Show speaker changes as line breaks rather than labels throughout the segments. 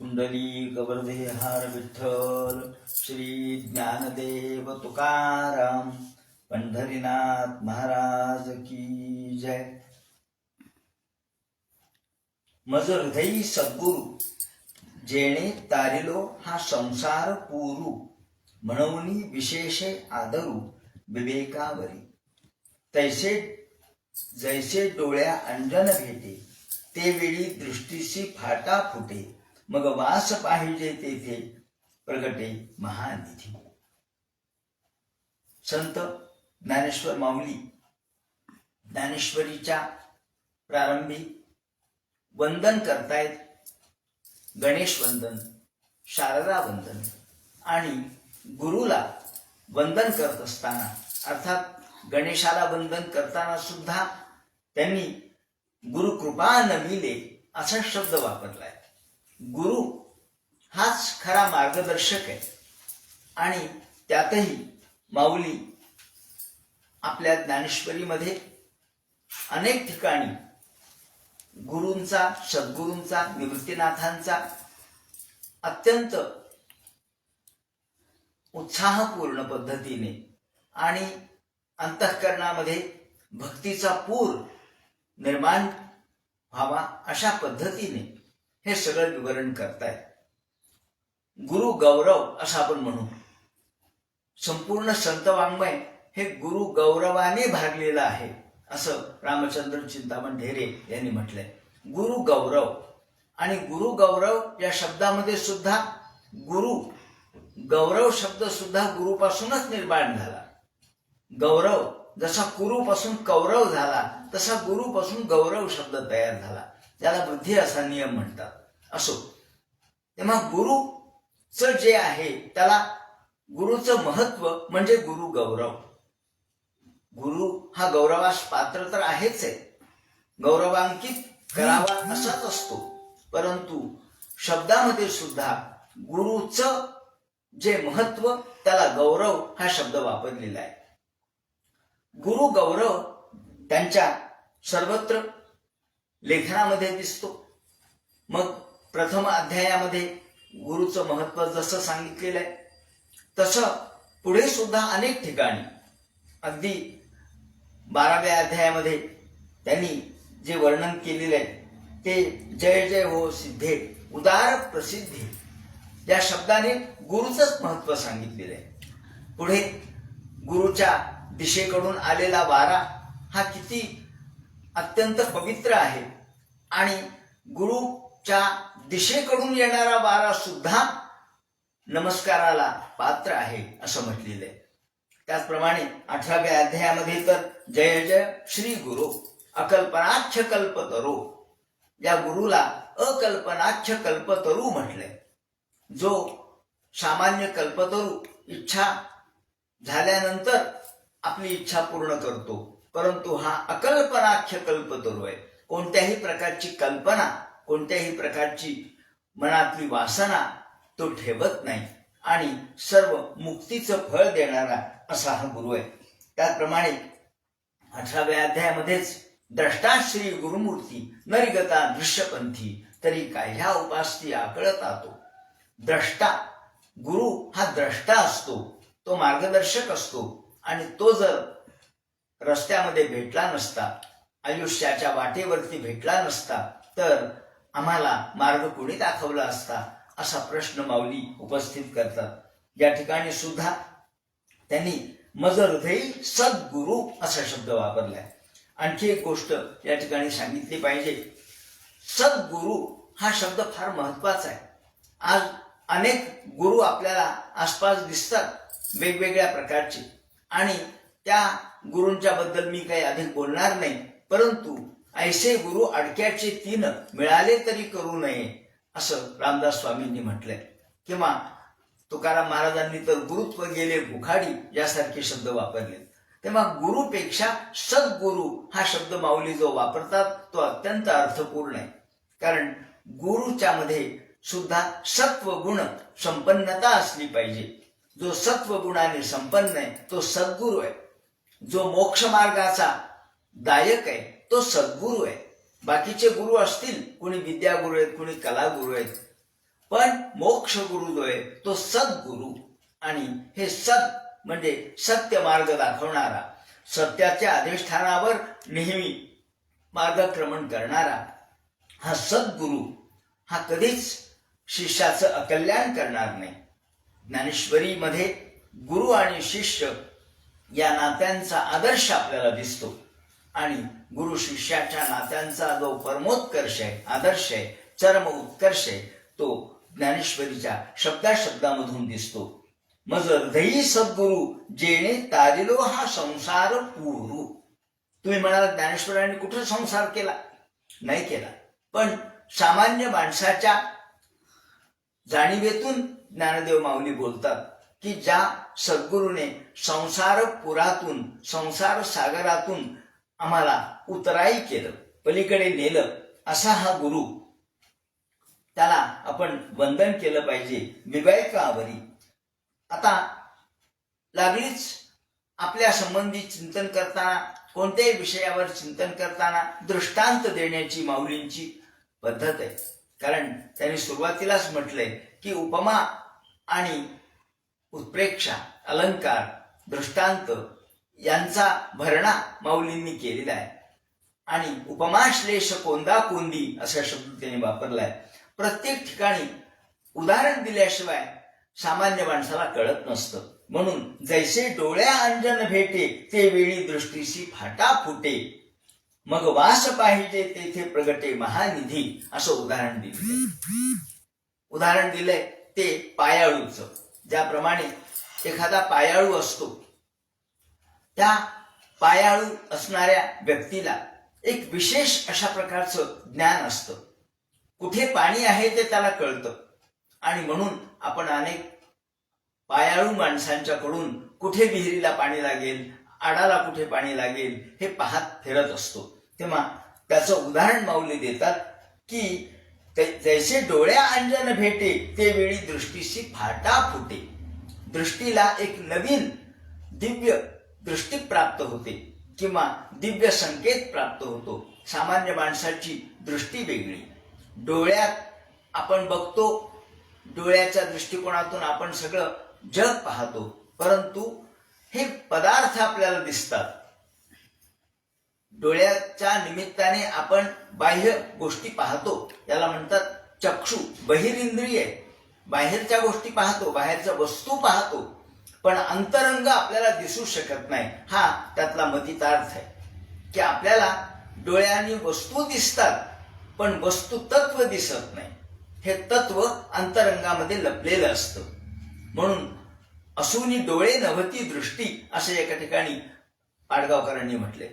कुंडली गवर्धे हार विठ्ठल श्री ज्ञानदेव तुकाराम पंढरीनाथ महाराज की जय। मज हृदयी सद्गुरु जेणे तारिलो हा संसार पुरू म्हणून विशेषे आदरू विवेकावरी। तैसे जैसे डोळ्या अंजन भेटे ते वेळी दृष्टीशी फाटा फुटे। मग वास पाहिजे तेथे प्रगटे महानिधी. संत ज्ञानेश्वर माऊली ज्ञानेश्वरीच्या प्रारंभी वंदन करतायत. गणेश वंदन शारदा वंदन आणि गुरुला वंदन करत असताना अर्थात गणेशाला वंदन करताना सुद्धा त्यांनी गुरु कृपा नमिले असा शब्द वापरलाय. गुरु हाच खरा मार्गदर्शक आहे. आणि त्यातही माऊली आपल्या ज्ञानेश्वरीमध्ये अनेक ठिकाणी गुरूंचा सद्गुरूंचा निवृत्तीनाथांचा अत्यंत उत्साहपूर्ण पद्धतीने आणि अंतःकरणामध्ये भक्तीचा पूर निर्माण व्हावा अशा पद्धतीने हे सगळं विवरण करतायत. गुरु गौरव असं आपण म्हणू. संपूर्ण संत वाङ्मय हे गुरु गौरवाने भारलेलं आहे असं रामचंद्र चिंतामण ढेरे यांनी म्हटलंय. गुरु गौरव आणि गुरु गौरव या शब्दामध्ये सुद्धा गुरु गौरव शब्द सुद्धा गुरुपासूनच निर्माण झाला. गौरव जसा कुरुपासून कौरव झाला तसा गुरुपासून गौरव शब्द तयार झाला. त्याला बुद्धी असा नियम म्हणतात. असो. तेव्हा गुरुच जे आहे त्याला गुरुचं महत्त्व म्हणजे गुरु गौरव. गुरु हा गौरवास पात्र तर आहेच आहे. गौरवांकित करावा असाच असतो. परंतु शब्दामध्ये सुद्धा गुरुचं जे महत्त्व त्याला गौरव हा शब्द वापरलेला आहे. गुरु गौरव त्यांच्या सर्वत्र लेखनामध्ये दिसतो. मग प्रथम अध्यायामध्ये गुरुचं महत्त्व जसं सांगितलेलं आहे तसं पुढे सुद्धा अनेक ठिकाणी अगदी बाराव्या अध्यायामध्ये त्यांनी जे वर्णन केलेलं आहे ते जय जय हो सिद्धे उदार प्रसिद्धी या शब्दाने गुरुचंच महत्त्व सांगितलेलं आहे. पुढे गुरुच्या दिशेकडून आलेला वारा हा किती अत्यंत पवित्र आहे आणि गुरुच्या दिशेकडून येणारा वारा सुद्धा नमस्काराला पात्र आहे असं म्हटलेलं आहे त्याचप्रमाणे अठराव्या अध्यायामध्ये तर जय जय श्री गुरु अकल्पनाच्छ कल्पतरू या गुरुला अकल्पनाच्छ कल्पतरू म्हटलंय. जो सामान्य कल्पतरू इच्छा झाल्यानंतर आपली इच्छा पूर्ण करतो. परंतु हा अकल्पनाख्य कल्पतरू आहे कोणत्याही प्रकारची कल्पना कोणत्याही प्रकारची मनातली वासना तो ठेवत नाही आणि सर्व मुक्तीचं फळ देणारा असा हा गुरु आहे. त्याचप्रमाणे अठराव्या अध्यायामध्येच द्रष्टा श्री गुरुमूर्ती नरिगता दृश्यपंथी तरी काह्या उपासती आकळता तो द्रष्टा गुरु हा द्रष्टा असतो तो मार्गदर्शक असतो आणि तो जर रस्त्यामध्ये भेटला नसता आयुष्याच्या वाटेवरती भेटला नसता तर आम्हाला मार्ग कोणी दाखवला असता? असा प्रश्न माऊली उपस्थित करतात. या ठिकाणी सुद्धा त्यांनी मज हृदयी सद्गुरु असा शब्द वापरलाय. आणखी एक गोष्ट या ठिकाणी सांगितली पाहिजे. सद्गुरु हा शब्द फार महत्त्वाचा आहे. आज अनेक गुरु आपल्याला आसपास दिसतात वेगवेगळ्या प्रकारचे. आणि त्या गुरूंच्या बद्दल मी काही अधिक बोलणार नाही परंतु ऐसे गुरु अडक्याचे तीन मिळाले तरी करू नये असं रामदास स्वामींनी म्हटलंय. किंवा तुकाराम महाराजांनी तर गुरुत्व गेले भुखाडी यासारखे शब्द वापरले तेव्हा गुरुपेक्षा सद्गुरु हा शब्द माऊली जो वापरतात तो अत्यंत अर्थपूर्ण आहे. कारण गुरुच्या मध्ये सुद्धा सत्व गुण संपन्नता असली पाहिजे. जो सत्व गुणाने संपन्न आहे तो सद्गुरु आहे. जो मोक्ष मार्गाचा दायक आहे तो सद्गुरु आहे. बाकीचे गुरु असतील कोणी विद्यागुरु आहेत कोणी कलागुरु आहेत. पण मोक्ष गुरु जो आहे तो सद्गुरु. आणि हे सत म्हणजे सत्य मार्ग दाखवणारा सत्याच्या अधिष्ठानावर नेहमी मार्गक्रमण करणारा हा सद्गुरु हा कधीच शिष्याचं अकल्याण करणार नाही. ज्ञानेश्वरीमध्ये गुरु आणि शिष्य या नात्यांचा आदर्श आपल्याला दिसतो. आणि गुरु शिष्याच्या नात्यांचा जो परमोत्कर्ष आहे आदर्श आहे चरम उत्कर्ष आहे तो ज्ञानेश्वरीच्या शब्दा शब्दामधून दिसतो. मज हृदयी सद्गुरु जेणे तारिलो हा संसार पुरू तुम्ही म्हणाला ज्ञानेश्वरांनी कुठे संसार केला? नाही केला. पण सामान्य माणसाच्या जाणीवेतून ज्ञानदेव माऊली बोलतात की ज्या सद्गुरूने संसार पुरातून संसार सागरातून आम्हाला उतराई केलं पलीकडे नेलं असा हा गुरु. त्याला आपण वंदन केलं पाहिजे विवेकावरी आता लागलीच आपल्या संबंधी चिंतन करताना कोणत्याही विषयावर चिंतन करताना दृष्टांत देण्याची माऊलींची पद्धत आहे. कारण त्यांनी सुरुवातीलाच म्हटलंय की उपमा आणि उत्प्रेक्षा अलंकार दृष्टांत यांचा भरणा माऊलींनी केलेला आहे. आणि उपमाश्लेष कोंदा कोंदी असा शब्द त्यांनी वापरलाय. प्रत्येक ठिकाणी उदाहरण दिल्याशिवाय सामान्य माणसाला कळत नसतं. म्हणून जैसे डोळ्या अंजन भेटे ते वेळी दृष्टीशी फाटा फुटे. मग वास पाहिजे तेथे प्रगटे महानिधी असं उदाहरण दिले उदाहरण दिलंय ते पायाळूचं. ज्याप्रमाणे एखादा पायाळू असतो त्या पायाळू असणाऱ्या व्यक्तीला एक विशेष अशा प्रकारचं ज्ञान असतं. कुठे पाणी आहे ते त्याला कळतं. आणि म्हणून आपण अनेक पायाळू माणसांच्याकडून कुठे विहिरीला पाणी लागेल आडाला कुठे पाणी लागेल हे पाहत फिरत असतो. तेव्हा त्याचं उदाहरण माऊली देतात की ते- जैसे डोळ्या अंजन भेटे ते वेळी दृष्टीशी फाटा फुटे. दृष्टीला एक नवीन दिव्य दृष्टी प्राप्त होते किंवा दिव्य संकेत प्राप्त होतो. सामान्य माणसाची दृष्टी वेगळी. डोळ्यात आपण बघतो डोळ्याच्या दृष्टिकोनातून आपण सगळं जग पाहतो परंतु हे पदार्थ आपल्याला दिसतात. डोळ्याच्या निमित्ताने आपण बाह्य गोष्टी पाहतो. याला म्हणतात चक्षु बहिरिंद्रिय. बाहेरच्या गोष्टी पाहतो बाहेरच्या वस्तू पाहतो. पण अंतरंग आपल्याला दिसू शकत नाही. हा त्यातला मतितार्थ आहे. की आपल्याला डोळ्यांनी वस्तू दिसतात पण वस्तू तत्व दिसत नाही. हे तत्व अंतरंगामध्ये लपलेलं असतं. म्हणून असूनी डोळे नव्हती दृष्टी असे एका ठिकाणी पाडगावकरांनी म्हटले.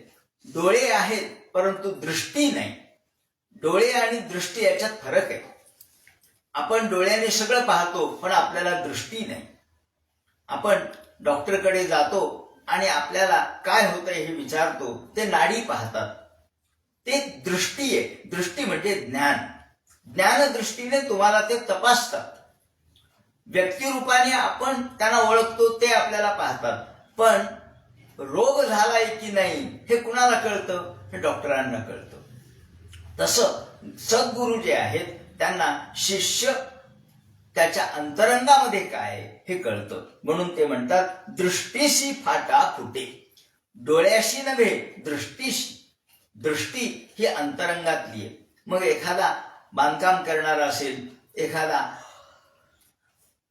डोळे आहेत परंतु दृष्टी नाही. डोळे आणि दृष्टी याच्यात फरक आहे. आपण डोळ्याने सगळं पाहतो पण आपल्याला दृष्टी नाही. आपण डॉक्टरकडे जातो आणि आपल्याला काय होतंय हे विचारतो ते नाडी पाहतात. ते दृष्टी आहे. दृष्टी म्हणजे ज्ञान. ज्ञानदृष्टीने तुम्हाला ते तपासतात. व्यक्तिरूपाने आपण त्यांना ओळखतो ते आपल्याला पाहतात. पण रोग झालाय की नाही हे कुणाला कळतं? हे डॉक्टरांना कळतं. तसं सद्गुरू जे आहेत त्यांना शिष्य त्याच्या अंतरंगामध्ये काय आहे? हे कळतं. म्हणून ते म्हणतात दृष्टीशी फाटा फुटे. डोळ्याशी नव्हे दृष्टीशी. दृष्टी ही अंतरंगातली आहे. मग एखादा बांधकाम करणारा असेल एखादा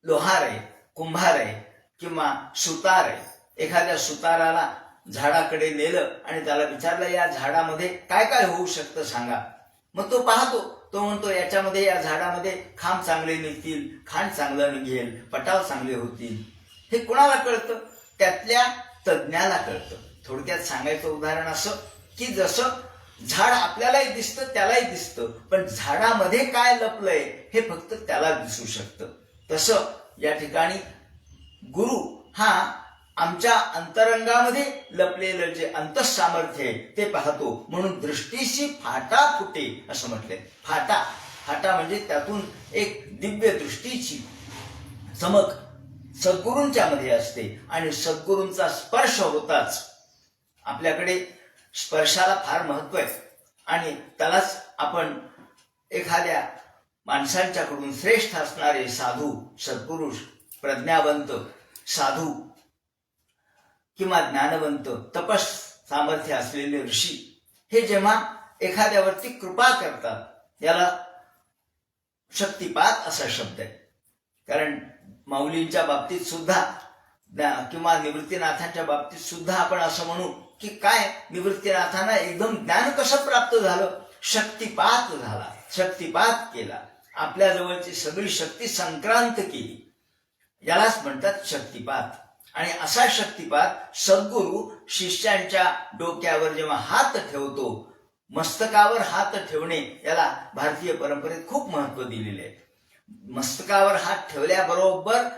लोहार आहे कुंभार आहे किंवा सुतार आहे एखाद्या सुताराला झाडाकडे नेलं आणि त्याला विचारलं या झाडामध्ये काय काय होऊ शकतं सांगा. मग तो पाहतो. तो म्हणतो याच्यामध्ये या झाडामध्ये खांब चांगले निघतील खांड चांगलं निघेल पटाव चांगले होतील. हे कुणाला कळतं? त्यातल्या तज्ज्ञाला कळतं. थोडक्यात सांगायचं उदाहरण असं की जसं झाड आपल्यालाही दिसतं त्यालाही दिसतं पण झाडामध्ये काय लपलंय हे फक्त त्याला दिसू शकतं. तसं या ठिकाणी गुरु हा आमच्या अंतरंगामध्ये लपलेलं जे अंतसामर्थ्य आहे ते पाहतो. म्हणून दृष्टीशी फाटा फुटे असं म्हटलंय. फाटा. फाटा म्हणजे त्यातून एक दिव्य दृष्टीची चमक सद्गुरूंच्या मध्ये असते. आणि सद्गुरूंचा स्पर्श होताच आपल्याकडे स्पर्शाला फार महत्त्व आहे. आणि त्यालाच आपण एखाद्या माणसांच्याकडून श्रेष्ठ असणारे साधू सत्पुरुष प्रज्ञावंत साधू किंवा ज्ञानवंत तपस सामर्थ्य असलेले ऋषी हे जेव्हा एखाद्यावरती कृपा करतात याला शक्तिपात असा शब्द आहे. कारण माऊलींच्या बाबतीत सुद्धा किंवा निवृत्तीनाथांच्या बाबतीत सुद्धा आपण असं म्हणू की काय निवृत्तीनाथांना एकदम ज्ञान कसं प्राप्त झालं? शक्तिपात झाला शक्तिपात केला. आपल्या जवळची सगळी शक्ती संक्रांत केली. यालाच म्हणतात शक्तिपात. आणि असा शक्तिपात सद्गुरु शिष्यांच्या डोक्यावर जेव्हा हात ठेवतो मस्तकावर हात ठेवणे याला भारतीय परंपरेत खूप महत्त्व दिलेले आहे. मस्तकावर हात ठेवल्याबरोबर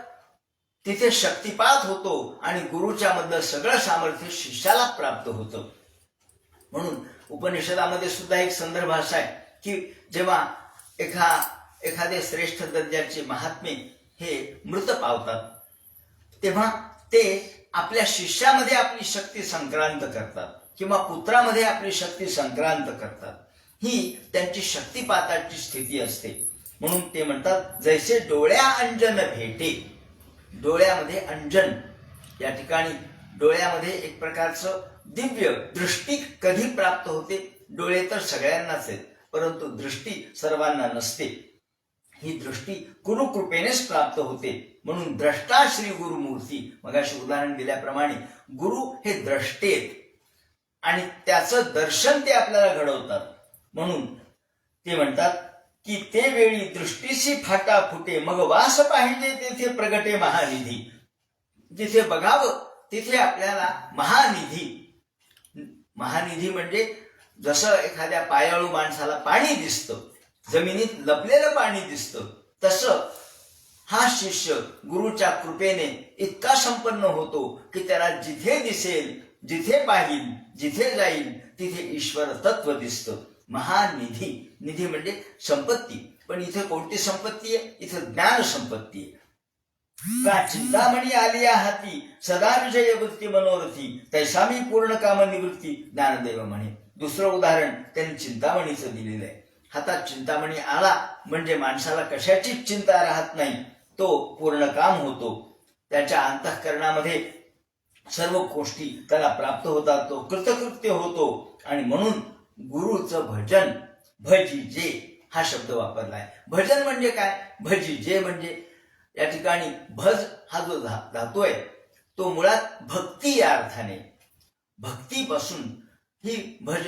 तिथे शक्तिपात होतो आणि गुरुच्या मधलं सगळं सामर्थ्य शिष्याला प्राप्त होतं. म्हणून उपनिषदामध्ये सुद्धा एक संदर्भ असा आहे की जेव्हा एखा एखादे श्रेष्ठ दर्जाचे महात्मे हे मृत पावतात तेव्हा ते आपल्या शिष्यामध्ये आपली शक्ती संक्रांत करतात किंवा पुत्रामध्ये आपली शक्ती संक्रांत करतात. ही त्यांची शक्तीपाताची स्थिती असते. म्हणून ते म्हणतात जैसे डोळ्या अंजन भेटे. डोळ्यामध्ये अंजन. या ठिकाणी डोळ्यामध्ये एक प्रकारचं दिव्य दृष्टी कधी प्राप्त होते? डोळे तर सगळ्यांनाच आहेत परंतु दृष्टी सर्वांना नसते. ही दृष्टी गुरुकृपेनेच प्राप्त होते. म्हणून द्रष्टा श्री गुरुमूर्ती मगाशी उदाहरण दिल्याप्रमाणे गुरु हे द्रष्टेत आणि त्याचं दर्शन ते आपल्याला घडवतात. म्हणून ते म्हणतात की ते वेळी दृष्टीशी फाटा फुटे मग वास पाहिजे तेथे प्रगटे महानिधी. जिथे बघावं तिथे आपल्याला महानिधी. महानिधी म्हणजे जसं एखाद्या पायाळू माणसाला पाणी दिसतं जमिनीत लपलेलं पाणी दिसतं. तसं हा शिष्य गुरुच्या कृपेने इतका संपन्न होतो की त्याला जिथे दिसेल जिथे पाहिल जिथे जाईल तिथे ईश्वर तत्व दिसतं. महानिधी निधी. म्हणजे संपत्ती. पण इथे कोणती संपत्ती आहे? इथे ज्ञान संपत्ती आहे. का चिंतामणी आली हाती? सदा विजय वृत्ती मनोरथी. तैसामी पूर्ण काम निवृत्ती ज्ञानदेव म्हणे. दुसरं उदाहरण त्यांनी चिंतामणीचं दिलेलं आहे. हातात चिंतामणी आला म्हणजे माणसाला कशाचीच चिंता राहत नाही. तो पूर्ण काम होतो. त्याच्या अंतःकरणामध्ये सर्व गोष्टी त्याला प्राप्त होतात तो कृतकृत्य होतो. आणि म्हणून गुरुचं भजन भजी जे हा शब्द वापरलाय. भजन म्हणजे काय? भजी जे म्हणजे या ठिकाणी भज हा जो धा धातू आहे तो मुळात भक्ती या अर्थाने. भक्तीपासून ही भज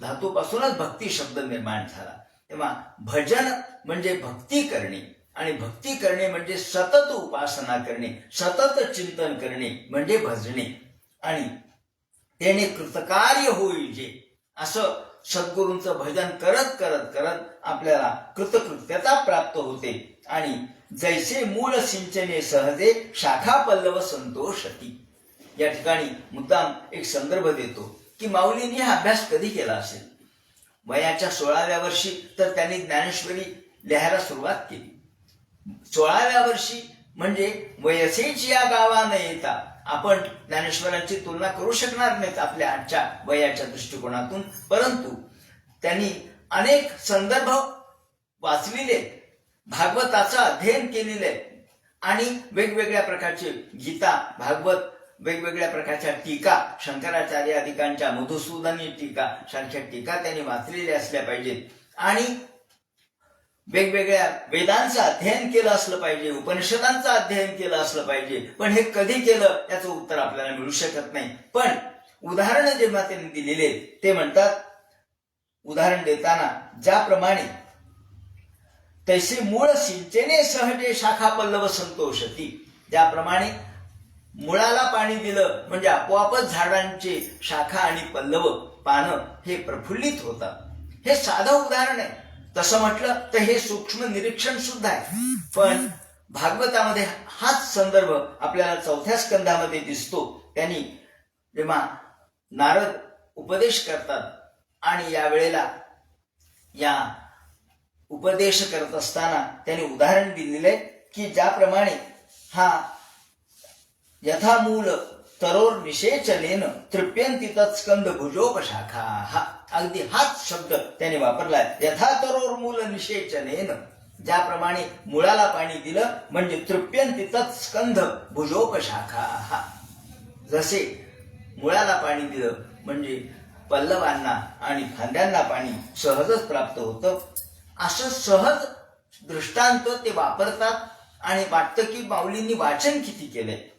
धातूपासूनच भक्ती शब्द निर्माण झाला. तेव्हा भजन म्हणजे भक्ती करणे आणि भक्ती करणे म्हणजे सतत उपासना करणे सतत चिंतन करणे म्हणजे भजणे आणि त्याने कृतकार्य होईजे असं सद्गुरूंचं भजन करत करत करत आपल्याला कृतकृत्यता प्राप्त होते. आणि जैसे मूळ सिंचने सहजे शाखा पल्लव संतोषती. या ठिकाणी मुद्दाम एक संदर्भ देतो. की माऊलींनी हा अभ्यास कधी केला असेल? वयाच्या सोळाव्या वर्षी तर त्यांनी ज्ञानेश्वरी लिहायला सुरुवात केली. सोळाव्या वर्षी म्हणजे वयसेच या गावानं येता आपण ज्ञानेश्वरांची तुलना करू शकणार नाहीत आपल्या आजच्या वयाच्या दृष्टिकोनातून. परंतु त्यांनी अनेक संदर्भ वाचलेले भागवताचं अध्ययन केलेलं आहे आणि वेगवेगळ्या प्रकारचे गीता भागवत वेगवेगळ्या प्रकारच्या टीका शंकराचार्य अधिकांच्या मधुसूदनी टीका सारख्या टीका त्यांनी वाचलेल्या असल्या पाहिजेत. आणि वेगवेगळ्या वेदांचं अध्ययन केलं असलं पाहिजे उपनिषदांचं अध्ययन केलं असलं पाहिजे पण हे कधी केलं याचं उत्तर आपल्याला मिळू शकत नाही. पण उदाहरण जेव्हा त्यांनी दिलेले ते म्हणतात उदाहरण देताना ज्याप्रमाणे तैसे मूळ सिंचने सहजे शाखा पल्लव संतोषती ज्याप्रमाणे मुळाला पाणी दिलं म्हणजे आपोआपच झाडांचे शाखा आणि पल्लव पानं हे प्रफुल्लित होतात. हे साधं उदाहरण आहे. तसं म्हटलं तर हे सूक्ष्म निरीक्षण सुद्धा आहे. पण भागवतामध्ये हाच संदर्भ आपल्याला चौथ्या स्कंदामध्ये दिसतो. त्यांनी जेव्हा नारद उपदेश करतात आणि या वेळेला या उपदेश करत असताना त्यांनी उदाहरण दिलेले की ज्याप्रमाणे हा यथामूल तरोर निषेचनेन तृप्यंती तत्स्कंद भुजोपशाखा हा अगदी हाच शब्द त्याने वापरलाय. यथा तरोर मूल निषेचनेन ज्याप्रमाणे मुळाला पाणी दिलं म्हणजे तृप्यंती तत्स्कंध भुजोपशाखा जसे मुळाला पाणी दिलं म्हणजे पल्लवांना आणि फांद्यांना पाणी सहजच प्राप्त होतं असं सहज दृष्टांत ते वापरतात आणि वाटतं की माऊलींनी वाचन किती केलंय.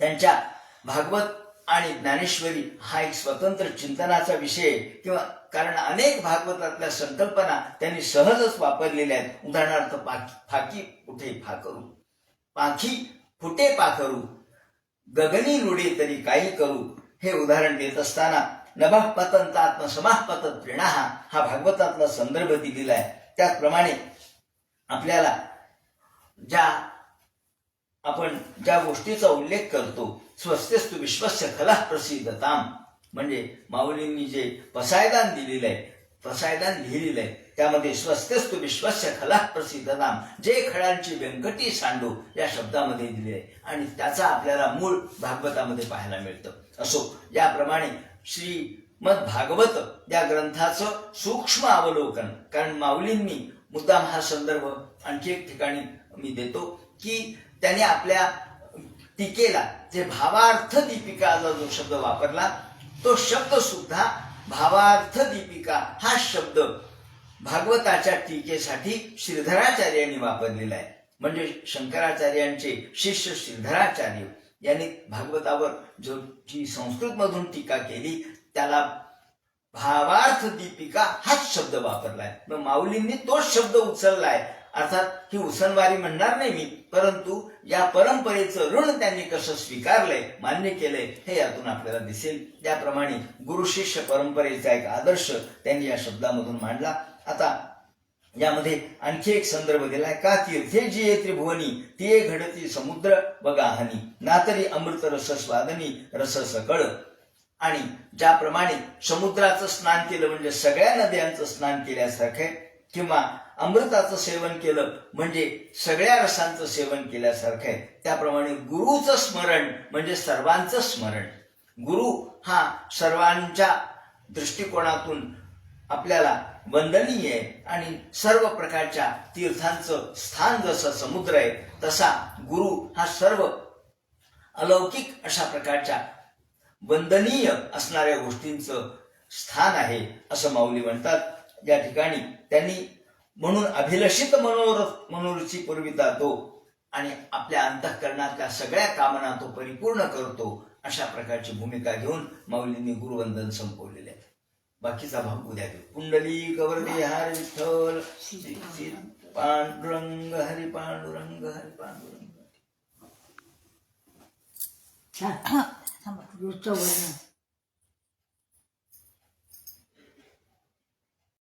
त्यांच्या भागवत आणि ज्ञानेश्वरी हा एक स्वतंत्र चिंतनाचा विषय किंवा कारण अनेक भागवतातल्या संकल्पना त्यांनी सहजच वापरलेल्या आहेत. उदाहरणार्थ पाखी फाकी कुठे फाकरू पाखी फुटे पाखरू? गगनी रुडे तरी काही करू? हे उदाहरण देत असताना नभः पतंत आत्मसमाह पतन प्रेणाहा हा भागवतातला संदर्भ दिलेला आहे. त्याचप्रमाणे आपल्याला ज्या आपण ज्या गोष्टीचा उल्लेख करतो स्वस्तेस्तु विश्वस्य कला प्रसिद्धताम म्हणजे माऊलींनी जे पसायदान दिलेलं आहे पसायदान लिहिलेलं आहे त्यामध्ये स्वस्तेस्तु विश्वस्य खला प्रसिद्धताम जे खळांची व्यंकटी सांडू या शब्दामध्ये दिले आहे आणि त्याचा आपल्याला मूळ भागवतामध्ये पाहायला मिळतं. असो याप्रमाणे श्रीमद भागवत या ग्रंथाचं सूक्ष्म अवलोकन कारण माऊलींनी मुद्दाम हा संदर्भ आणखी एक ठिकाणी मी देतो की त्याने आपल्या टीकेला जे भावार्थ दीपिकाचा जो शब्द वापरला तो शब्द सुद्धा भावार्थ दीपिका हा शब्द भागवताच्या टीकेसाठी श्रीधराचार्यांनी वापरलेला आहे. म्हणजे शंकराचार्यांचे शिष्य श्रीधराचार्य यांनी भागवतावर जो जी संस्कृत मधून टीका केली त्याला भावार्थ दीपिका हाच शब्द वापरलाय मग माऊलींनी तोच शब्द उचललाय. अर्थात ही उसनवारी म्हणणार नाही मी परंतु या परंपरेचं ऋण त्यांनी कसं स्वीकारलंय मान्य केलंय हे यातून आपल्याला दिसेल. त्याप्रमाणे गुरु शिष्य परंपरेचा एक आदर्श त्यांनी या शब्दामधून मांडला. आता यामध्ये आणखी एक संदर्भ दिलाय. का तीर्थे जी त्रिभुवनी ते घडती समुद्र बगाहनी नातरी अमृत रस स्वादनी रस सकळ. आणि ज्याप्रमाणे समुद्राचं स्नान केलं म्हणजे सगळ्या नद्यांचं स्नान केल्यासारखं आहे, किंवा अमृताचं सेवन केलं म्हणजे सगळ्या रसांचं सेवन केल्यासारखं आहे. त्याप्रमाणे गुरुचं स्मरण म्हणजे सर्वांचं स्मरण. गुरु हा सर्वांच्या दृष्टिकोनातून आपल्याला वंदनीय आहे आणि सर्व प्रकारच्या तीर्थांचं स्थान जसं समुद्र आहे तसा गुरु हा सर्व अलौकिक अशा प्रकारच्या वंदनीय असणाऱ्या गोष्टींचं स्थान आहे असं माऊली म्हणतात. या ठिकाणी त्यांनी म्हणून अभिलषित मनोरथ मनोरुची पुरविता तो आणि आपल्या अंतःकरणातल्या सगळ्या कामना तो परिपूर्ण करतो अशा प्रकारची भूमिका घेऊन माऊलींनी गुरुवंदन संपवलेले आहे बाकीचा भाग उद्या घेऊ कुंडली कवर्दे हर विठ्ठल पांडुरंग हरी पांडुरंग हरी पांडुरंग